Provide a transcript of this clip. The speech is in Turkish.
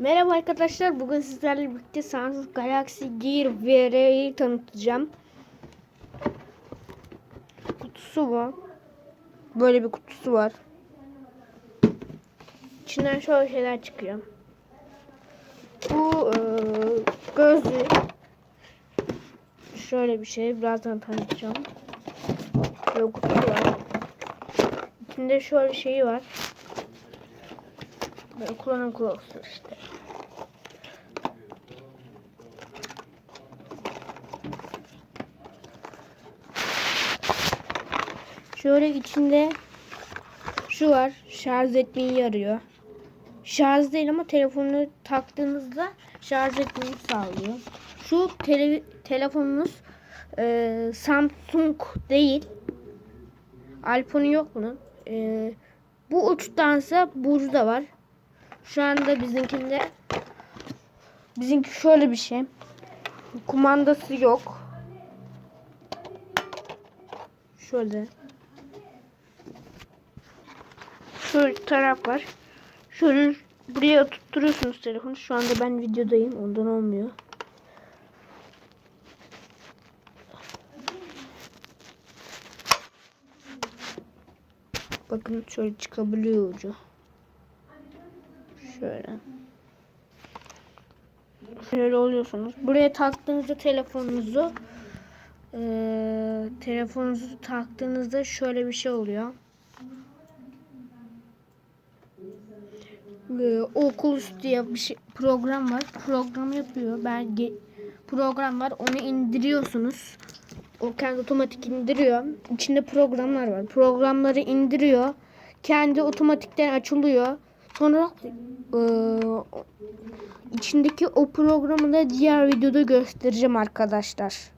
Merhaba arkadaşlar. Bugün sizlerle birlikte Samsung Galaxy Gear VR'yi tanıtacağım. Kutusu bu. Böyle bir kutusu var. İçinden şöyle şeyler çıkıyor. Bu eee gözlük. Şöyle bir şey. Birazdan tanıtacağım. Böyle kutusu var. İçinde şöyle şeyi var. Böyle kullanım kılavuzu işte. Şöyle içinde şu var. Şarj etmeyi yarıyor. Şarj değil ama telefonu taktığınızda şarj etmeyi sağlıyor. Şu tele, telefonunuz e, Samsung değil. iPhone yok bunun. E, bu uçtansa burada var. Şu anda bizimkinde bizimki şöyle bir şey. Kumandası yok. Şöyle. Şöyle taraf var. Şöyle buraya tutturuyorsunuz telefonu. Şu anda ben videodayım. Ondan olmuyor. Bakın şöyle çıkabiliyor ucu. Şöyle. Şöyle oluyorsunuz. Buraya taktığınızda telefonunuzu eee telefonunuzu taktığınızda şöyle bir şey oluyor. Ee, Oculus diye bir şey, program var. Program yapıyor. Belge program var. Onu indiriyorsunuz. O kendi otomatik indiriyor. İçinde programlar var. Programları indiriyor. Kendi otomatikten açılıyor. Sonra e, içindeki o programı da diğer videoda göstereceğim arkadaşlar.